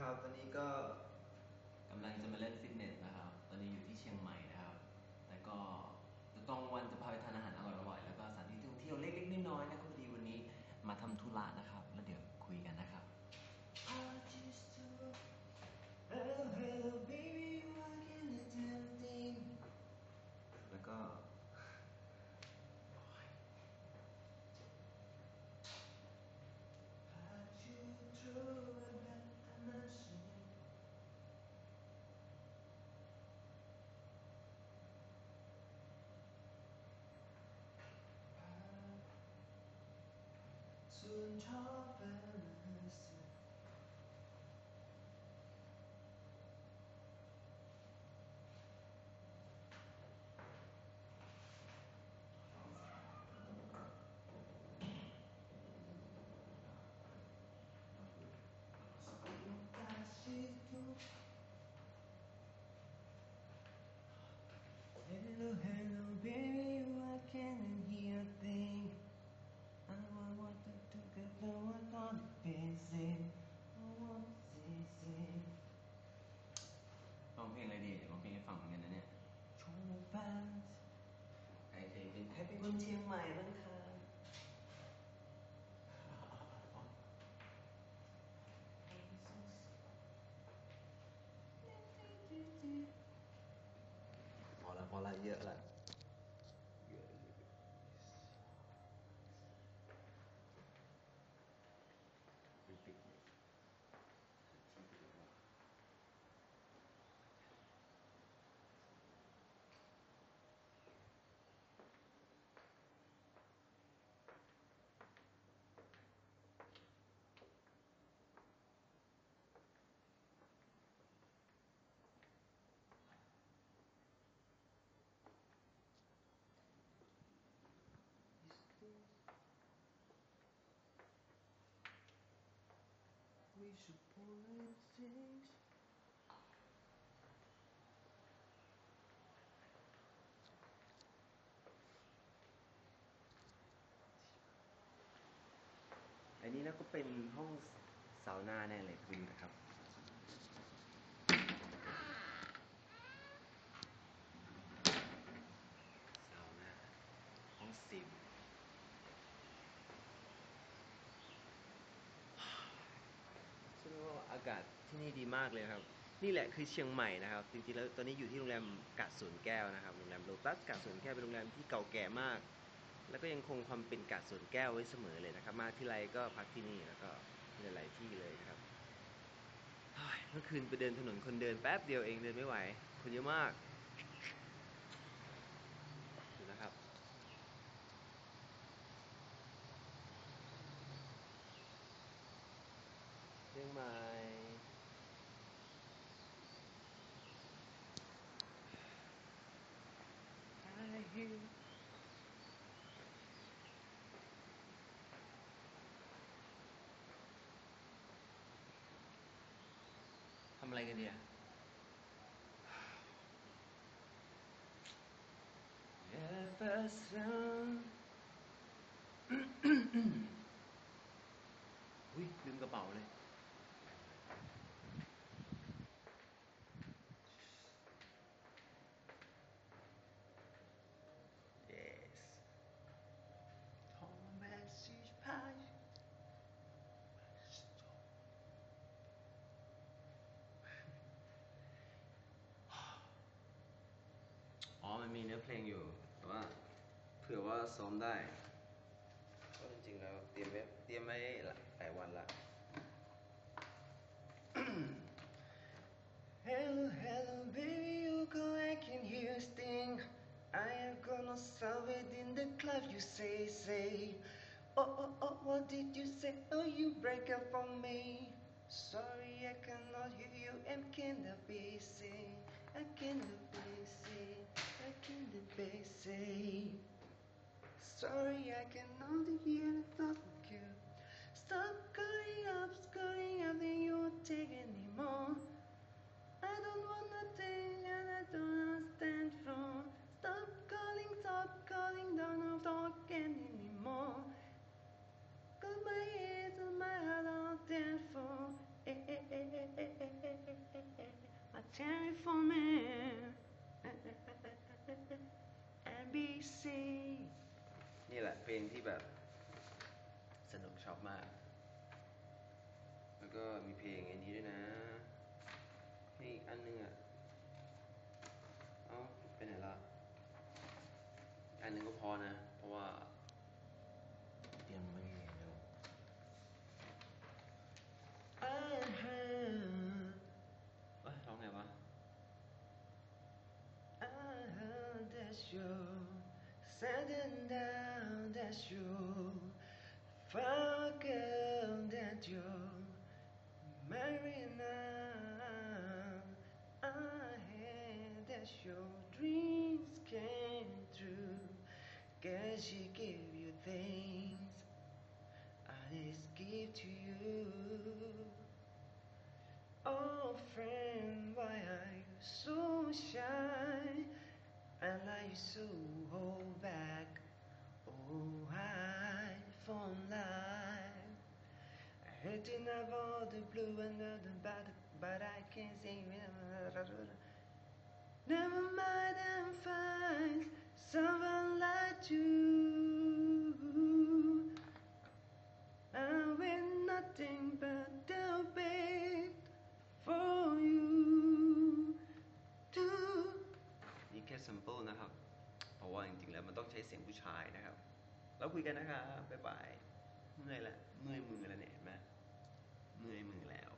ครับตอนนี้ก็กำลังจะมาเล่นฟิตเนสนะครับ ตอนนี้อยู่ที่เชียงใหม่นะครับแต่ก็จะต้องวันจะพาไปทานอาหารอร่อยๆ แล้วก็สถานที่ท่องเที่ยวเล็กๆน้อยๆนะครับพอดีวันนี้มาทำธุระนะครับ soon top and ใหม่บ้างค่ะพอละพอละเยอะละ We should pull in things. อันนี้นะก็เป็นห้องสาวนาแน่เลยคุณนะครับสาวนาห้องสิม ใช่ไหมว่า อากาศที่นี่ดีมากเลยครับ นี่แหละคือเชียงใหม่นะครับ จริงๆแล้วตอนนี้อยู่ที่โรงแรมกาดสวนแก้วนะครับ โรงแรมโลตัสกาดสวนแก้วเป็นโรงแรมที่เก่าแก่มาก แล้วก็ยังคงความเป็นกาดสวนแก้วไว้เสมอเลยนะครับ มาที่ไรก็พักที่นี่แล้วก็หลายๆที่เลยนะครับเฮ้ยเมื่อคืนไปเดินถนนคนเดินแป๊บเดียวเองเดินไม่ไหว คนเยอะมาก lagi dia. Ya pasrah. มันมีเนื้อเพลงอยู่ แต่ว่าเผื่อว่าซ้อมได้ ก็จริงๆแล้วเตรียมไว้เตรียมไว้หลายวันละ Hello, hello, baby, you go, I can hear you sting. I am gonna solve it in the club, you say, say. Oh, oh, oh, what did you say? Oh, you break up on me. Sorry, I cannot hear you, I'm Back in the basic, back in the basic. Sorry, I can only hear the thought of you. Stop going up, going up, then you won't take anymore. I don't wanna tell you, I don't. Tell for me A B C นี่แหละเพลงที่แบบสนุกชอบมาก แล้วก็มีเพลงอันนี้ด้วยนะเพลอีกอันนึงอะ เอ้าเป็นไหนละอันนึงก็พอนะ เพราะว่า she gave you things I just give to you. Oh, friend, why are you so shy? And I you so hold back. Oh, hide from life. I to have all the blue and the bad, but I can't sing. Never mind, I'm fine. Sample นะครับ เพราะว่าจริงๆแล้วมันต้องใช้เสียงผู้ชายนะครับ แล้วคุยกันนะครับบ๊ายบายเมื่อยละเมื่อยมือแล้วเนี่ยเห็นไหมเมื่อยมือแล้ว